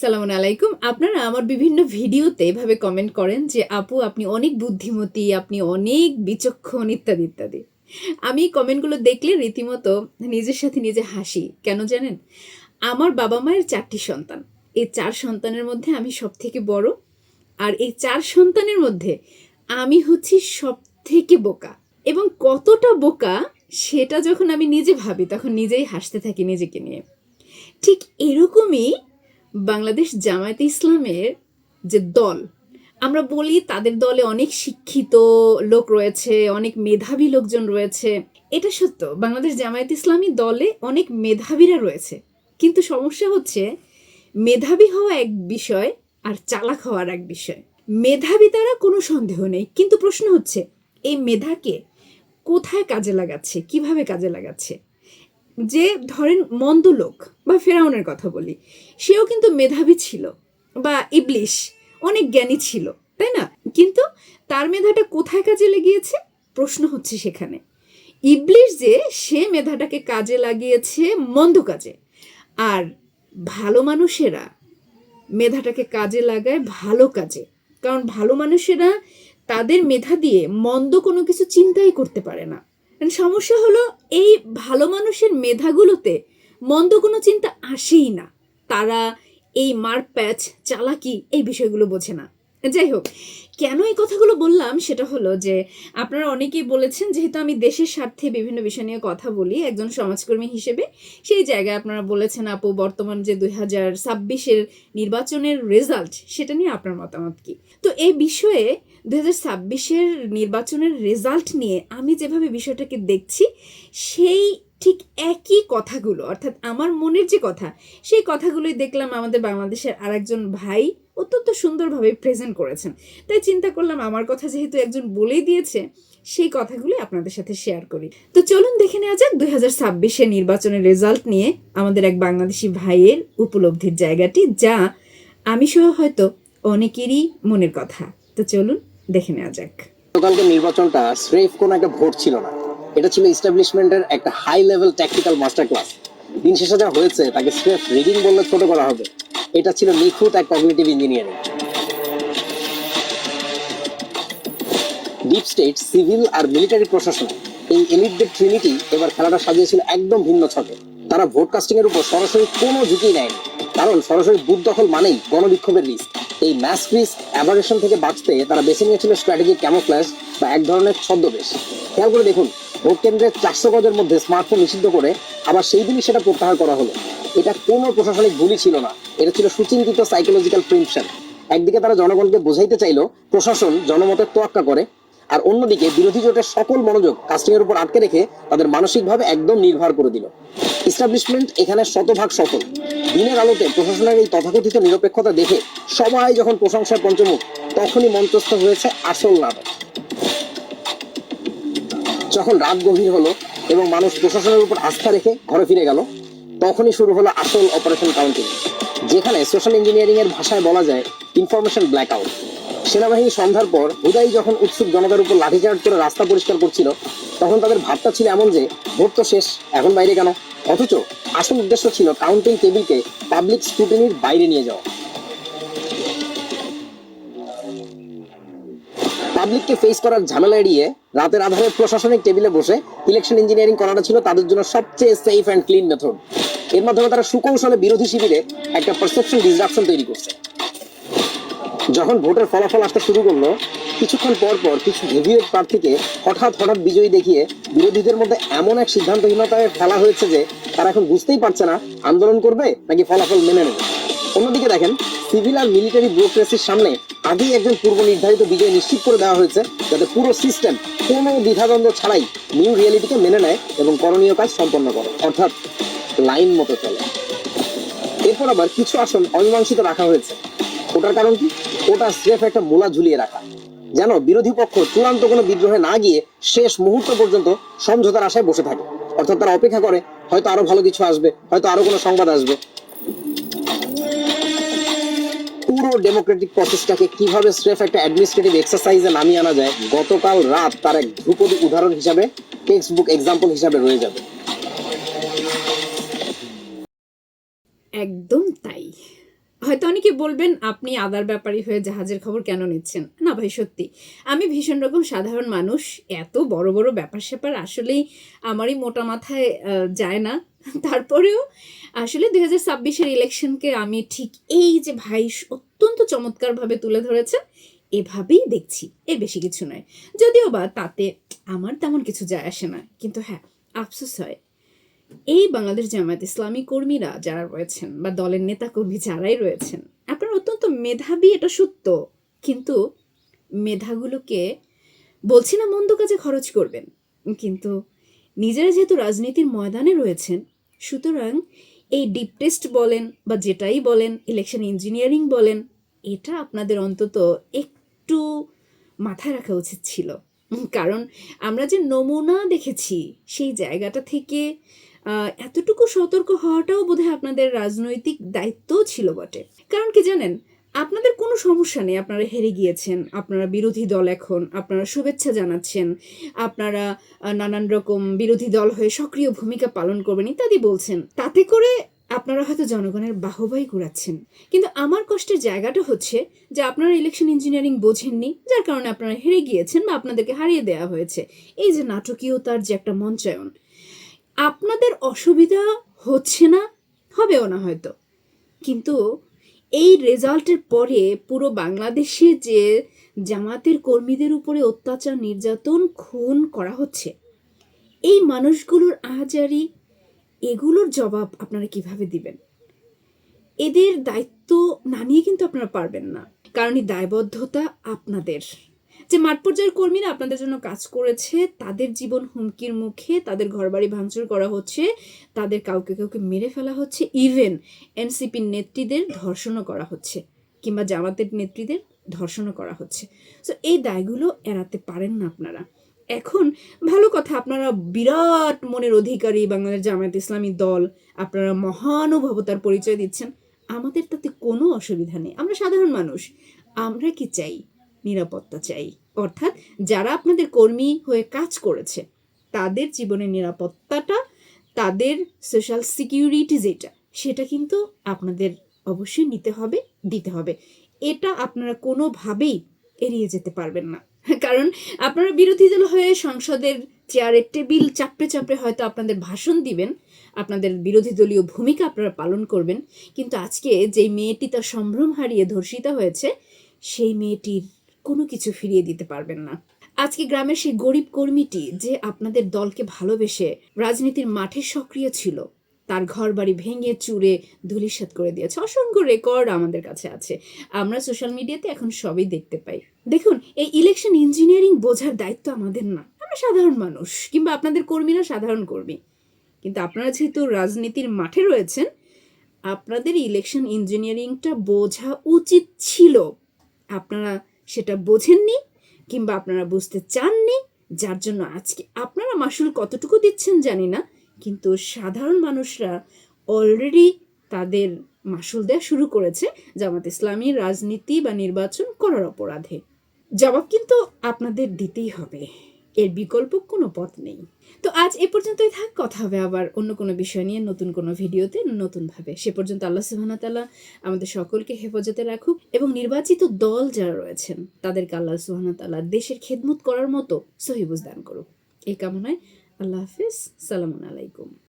সালামু আলাইকুম। আপনারা আমার বিভিন্ন ভিডিওতে এভাবে কমেন্ট করেন যে, আপু, আপনি অনেক বুদ্ধিমতী, আপনি অনেক বিচক্ষণ, ইত্যাদি ইত্যাদি। আমি কমেন্টগুলো দেখলে রীতিমতো নিজের সাথে নিজে হাসি। কেন জানেন? আমার বাবা মায়ের চারটি সন্তান। এই চার সন্তানের মধ্যে আমি সব থেকে বড়। আর এই চার সন্তানের মধ্যে আমি হচ্ছি সব থেকে বোকা। এবং কতটা বোকা, সেটা যখন আমি নিজে ভাবি, তখন নিজেই হাসতে থাকি নিজেকে নিয়ে। ঠিক এরকমই বাংলাদেশ জামায়াতে ইসলামের যে দল, আমরা বলি তাদের দলে অনেক শিক্ষিত লোক রয়েছে, অনেক মেধাবী লোকজন রয়েছে। এটা সত্য, বাংলাদেশ জামায়াত ইসলামী দলে অনেক মেধাবীরা রয়েছে। কিন্তু সমস্যা হচ্ছে, মেধাবী হওয়া এক বিষয় আর চালাক হওয়ার এক বিষয়। মেধাবী তারা কোনো সন্দেহ নেই, কিন্তু প্রশ্ন হচ্ছে, এই মেধাকে কোথায় কাজে লাগাচ্ছে, কীভাবে কাজে লাগাচ্ছে? যে ধরেন মন্দ লোক বা ফেরাউনের কথা বলি, সেও কিন্তু মেধাবী ছিল বা ইবলিশ, অনেক জ্ঞানী ছিল, তাই না? কিন্তু তার মেধাটা কোথায় কাজে লেগিয়েছে? প্রশ্ন হচ্ছে সেখানে। ইবলিশ যে, সে মেধাটাকে কাজে লাগিয়েছে মন্দ কাজে। আর ভালো মানুষেরা মেধাটাকে কাজে লাগায় ভালো কাজে। কারণ ভালো মানুষেরা তাদের মেধা দিয়ে মন্দ কোনো কিছু চিন্তাই করতে পারে না। সমস্যা হলো, এই ভালো মানুষের মেধাগুলোতে মন্দ কোনো চিন্তা আসেই না। তারা এই মার প্যাচ চালাকি এই বিষয়গুলো বোঝে না। যাই হোক, কেন এই কথাগুলো বললাম সেটা হলো যে, আপনারা অনেকেই বলেছেন, যেহেতু আমি দেশের স্বার্থে বিভিন্ন বিষয় নিয়ে কথা বলি, একজন সমাজকর্মী হিসেবে, সেই জায়গায় আপনারা বলেছেন, আপু, বর্তমান যে দুই হাজার ছাব্বিশের নির্বাচনের রেজাল্ট সেটা নিয়ে আপনার মতামত কি? তো এই বিষয়ে দু হাজার ছাব্বিশের নির্বাচনের রেজাল্ট নিয়ে আমি যেভাবে বিষয়টাকে দেখছি, সেই ঠিক একই কথাগুলো, অর্থাৎ আমার মনের যে কথা, সেই কথাগুলোই দেখলাম আমাদের বাংলাদেশের আরেকজন ভাই অত্যন্ত সুন্দরভাবে প্রেজেন্ট করেছেন। তাই চিন্তা করলাম আমার কথা যেহেতু একজন বলেই দিয়েছে, সেই কথাগুলি আপনাদের সাথে শেয়ার করি। তো চলুন দেখে নেওয়া যাক দুই হাজার ছাব্বিশে নির্বাচনের রেজাল্ট নিয়ে আমাদের এক বাংলাদেশি ভাইয়ের উপলব্ধির জায়গাটি, যা আমি সহ হয়তো অনেকেরই মনের কথা। তো চলুন দেখে নেওয়া যাক। গতকালকে নির্বাচনটা স্রেফ কোনো একটা ভোট ছিল না। এটা ছিল ইস্টাবলিশমেন্টের একটা high level tactical master class দিন শেষে যা হয়েছে, তাকে স্রেফ রিডিং বললে ছোট করা হবে। এটা ছিল নিখুঁত এক cognitive engineering deep state civil আর মিলিটারি প্রশাসন এই এলিটদের ট্রিনিটি এবার খেলাটা সাজিয়েছিল একদম ভিন্ন ছকে। তারা ভোট কাস্টিং এর উপর সরাসরি কোনো ঝুঁকি নেয়নি। কারণ সরাসরি বুথ দখল মানেই গণবিক্ষোভের রিস্ক এই ম্যাস রিস্ক অ্যাভারেশন থেকে বাঁচতে তারা বেছে নিয়েছিল স্ট্র্যাটেজিক ক্যামোফ্ল্যাশ বা এক ধরনের ছদ্মবেশ। খেয়াল করে দেখুন, ভোট কেন্দ্রের চারশো গজের মধ্যে স্মার্টফোন নিষিদ্ধ করে আবার সেই দিনই সেটা প্রত্যাহার করা হলো। এটা কোনো প্রশাসনিক ভুলই ছিল না। এটা ছিল সুচিন্তিত সাইকোলজিক্যাল প্রিমশন একদিকে তারা জনগণকে বোঝাইতে চাইল, প্রশাসন জনমতের তোয়াক্কা করে আর অন্যদিকে বিরোধী জোটের সকল মনোযোগ কাস্টিং এর উপর আটকে রেখে তাদের মানসিকভাবে একদম নির্ভর করে দিল। ইস্টাবলিশমেন্ট এখানে শতভাগ সফল। দিনের আলোতে প্রশাসনের এই তথাকথিত নিরপেক্ষতা দেখে সবাই যখন প্রশংসার পঞ্চমুখ, তখনই মঞ্চস্থ হয়েছে আসল নাটক। যখন রাত গভীর হলো এবং মানুষ প্রশাসনের উপর আস্থা রেখে ঘরে ফিরে গেল, তখনই শুরু হলো আসল অপারেশন কাউন্টিং যেখানে সোশ্যাল ইঞ্জিনিয়ারিং এর ভাষায় বলা যায় ইনফরমেশন ব্ল্যাকআউট সেনাবাহিনী সন্ধ্যার পর হুদাই যখন উৎসুক জনতার উপর লাঠিচার্জ করে রাস্তা পরিষ্কার করছিল, তখন তাদের ভাবটা ছিল এমন যে, ভোট তো শেষ, এখন বাইরে কেন? অথচ আসল উদ্দেশ্য ছিল কাউন্টিং টেবিলকে পাবলিক স্ক্রুটিনির বাইরে নিয়ে যাওয়া। পাবলিককে ফেস করার ঝামেলা এড়িয়ে রাতের আধারে প্রশাসনিক টেবিলে বসে ইলেকশন ইঞ্জিনিয়ারিং করাটা ছিল তাদের জন্য সবচেয়ে সেফ অ্যান্ড ক্লিন মেথড এর মাধ্যমে তারা সুকৌশলে বিরোধী শিবিরে একটা পারসেপশন ডিসরাপশন তৈরি করছে। যখন ভোটের ফলাফল আসতে শুরু করল, কিছুক্ষণ পর পর কিছু হেভিওয়েট প্রার্থীকে হঠাৎ হঠাৎ বিজয়ী দেখিয়ে বিরোধীদের মধ্যে এমন এক সিদ্ধান্তহীনতায় ফেলা হয়েছে যে তারা এখন বুঝতেই পারছে না, আন্দোলন করবে নাকি ফলাফল মেনে নেবে। অন্যদিকে দেখেন, সিভিল আর মিলিটারি ব্যুরোক্রেসির সামনে আগেই একজন পূর্ব নির্ধারিত বিজয় নিশ্চিত করে দেওয়া হয়েছে, যাতে পুরো সিস্টেম কোনো দ্বিধাদ্বন্দ্ব ছাড়াই নিউ রিয়েলিটিকে মেনে নেয় এবং করণীয় কাজ সম্পন্ন করে, অর্থাৎ লাইন মতো চলে। এরপর আবার কিছু আসন অমীমাংসিত রাখা হয়েছে। ওটার কারণ কি? ওটা স্রেফ একটা মোলা ঝুলিয়ে রাখা। যেন বিরোধী পক্ষ চূড়ান্ত কোনো বিদ্রোহে না গিয়ে শেষ মুহূর্ত পর্যন্ত সমঝোতার আশায় বসে থাকে। অর্থাৎ তারা অপেক্ষা করে, হয়তো আরও ভালো কিছু আসবে, হয়তো আরও কোনো সংবাদ আসবে। পুরো ডেমোক্রেটিক প্রসেসটাকে কীভাবে স্রেফ একটা অ্যাডমিনিস্ট্রেটিভ এক্সারসাইজে নামিয়ে আনা যায়, গতকাল রাত তার এক ধ্রুপদী উদাহরণ হিসাবে টেক্সট বুক এক্সাম্পল হিসাবে রয়ে যাবে। একদম হয়তো অনেকে বলবেন, আপনি আদার ব্যাপারী হয়ে জাহাজের খবর কেন নিচ্ছেন? না ভাই, সত্যি। আমি ভীষণ রকম সাধারণ মানুষ, এত বড় বড় ব্যাপার স্যাপার আসলেই আমারই মোটা মাথায় যায় না। তারপরেও আসলে দুই হাজার ছাব্বিশের ইলেকশনকে আমি ঠিক এই যে ভাই অত্যন্ত চমৎকারভাবে তুলে ধরেছেন এভাবেই দেখছি। এর বেশি কিছু নয়। যদিও বা তাতে আমার তেমন কিছু যায় আসে না। কিন্তু হ্যাঁ আফসোস হয়। এই বাংলাদেশ জামায়াত ইসলামী কর্মীরা যারা রয়েছেন বা দলের নেতা কর্মী যারাই রয়েছেন, আপনারা অত্যন্ত মেধাবী, এটা সত্য। কিন্তু মেধাগুলোকে বলছি না মন্দ কাজে খরচ করবেন। কিন্তু নিজেরা যেহেতু রাজনীতির ময়দানে রয়েছেন, সুতরাং এই ডিপ টেস্ট বলেন বা যেটাই বলেন ইলেকশন ইঞ্জিনিয়ারিং বলেন, এটা আপনাদের অন্তত একটু মাথায় রাখা উচিত ছিল। কারণ আমরা যে নমুনা দেখেছি, সেই জায়গাটা থেকে এতটুকু সতর্ক হওয়াটাও বোধহয় আপনাদের রাজনৈতিক দায়িত্বও ছিল বটে। কারণ কি জানেন, আপনাদের কোনো সমস্যা নেই, আপনারা হেরে গিয়েছেন, আপনারা বিরোধী দল এখন, আপনারা শুভেচ্ছা জানাচ্ছেন, আপনারা নানান রকম বিরোধী দল হয়ে সক্রিয় ভূমিকা পালন করবেন ইত্যাদি বলছেন। তাতে করে আপনারা হয়তো জনগণের বাহবাই ঘুরাচ্ছেন কিন্তু আমার কষ্টের জায়গাটা হচ্ছে যে আপনারা ইলেকশন ইঞ্জিনিয়ারিং বোঝেননি, যার কারণে আপনারা হেরে গিয়েছেন বা আপনাদেরকে হারিয়ে দেওয়া হয়েছে। এই যে নাটকীয়তার যে একটা মঞ্চায়ন, আপনাদের অসুবিধা হচ্ছে না? হবেও না হয়তো। কিন্তু এই রেজাল্টের পরে পুরো বাংলাদেশে যে জামাতের কর্মীদের উপরে অত্যাচার, নির্যাতন, খুন করা হচ্ছে, এই মানুষগুলোর আহাজারি, এগুলোর জবাব আপনারা কীভাবে দিবেন? এদের দায়িত্ব না নিয়ে কিন্তু আপনারা পারবেন না। কারণ এই দায়বদ্ধতা আপনাদের। যে মাঠ পর্যায়ের কর্মীরা আপনাদের জন্য কাজ করেছে, তাদের জীবন হুমকির মুখে তাদের ঘরবাড়ি ভাঙচুর করা হচ্ছে, তাদের কাউকে কাউকে মেরে ফেলা হচ্ছে ইভেন এনসিপির নেত্রীদের ধর্ষণও করা হচ্ছে কিংবা জামাতের নেত্রীদের ধর্ষণও করা হচ্ছে। সো এই দায়গুলো এড়াতে পারেন না আপনারা। এখন ভালো কথা, আপনারা বিরাট মনের অধিকারী বাংলাদেশ জামায়াত ইসলামী দল, আপনারা মহানুভবতার পরিচয় দিচ্ছেন। আমাদের তাতে কোনো অসুবিধা নেই। আমরা সাধারণ মানুষ, আমরা কি চাই? নিরাপত্তা চাই। অর্থাৎ যারা আপনাদের কর্মী হয়ে কাজ করেছে, তাদের জীবনের নিরাপত্তাটা, তাদের সোশ্যাল সিকিউরিটি যেটা, সেটা কিন্তু আপনাদের অবশ্যই নিতে হবে, দিতে হবে। এটা আপনারা কোনোভাবেই এড়িয়ে যেতে পারবেন না। কারণ আপনারা বিরোধী দল হয়ে সংসদের চেয়ারের টেবিল চাপড়ে চাপড়ে হয়তো আপনাদের ভাষণ দিবেন, আপনাদের বিরোধী দলীয় ভূমিকা আপনারা পালন করবেন, কিন্তু আজকে যেই মেয়েটি তার সম্ভ্রম হারিয়ে ধর্ষিতা হয়েছে, সেই মেয়েটির কোনো কিছু ফিরিয়ে দিতে পারবেন না। আজকে গ্রামের সেই গরিব কর্মীটি যে আপনাদের দলকে ভালোবেসে রাজনীতির মাঠে সক্রিয় ছিল, তার ঘর বাড়ি ভেঙে চুরে ধুলিসাৎ করে দিয়েছে। অসংখ্য রেকর্ড আমাদের কাছে আছে। আমরা সোশ্যাল মিডিয়াতে এখন সবই দেখতে পাই। দেখুন, এই ইলেকশন ইঞ্জিনিয়ারিং বোঝার দায়িত্ব আমাদের না। আমরা সাধারণ মানুষ, কিংবা আপনাদের কর্মীরা সাধারণ কর্মী। কিন্তু আপনারা যেহেতু রাজনীতির মাঠে রয়েছেন, আপনাদের ইলেকশন ইঞ্জিনিয়ারিংটা বোঝা উচিত ছিল। আপনারা সেটা বোঝেননি কিংবা আপনারা বুঝতে চাননি, যার জন্য আজকে আপনারা মাসুল কতটুকু দিচ্ছেন জানি না, কিন্তু সাধারণ মানুষরা অলরেডি তাদের মাসুল দেওয়া শুরু করেছে জামাত ইসলামী রাজনীতি বা নির্বাচন করার অপরাধে। জবাব কিন্তু আপনাদের দিতেই হবে। এর বিকল্প কোনো পথ নেই। তো আজ এ পর্যন্তই থাক, কথা হবে আবার অন্য কোনো বিষয় নিয়ে, নতুন কোনো ভিডিওতে, নতুনভাবে। সে পর্যন্ত আল্লাহ সুহানাতাল্লাহ আমাদের সকলকে হেফাজতে রাখুক এবং নির্বাচিত দল যারা রয়েছেন, তাদেরকে আল্লাহ সুহানাতাল্লাহ দেশের খেদমত করার মতো সহিবুজ দান করুক। এই কামনায় আল্লাহ হাফিজ। সালামুন আলাইকুম।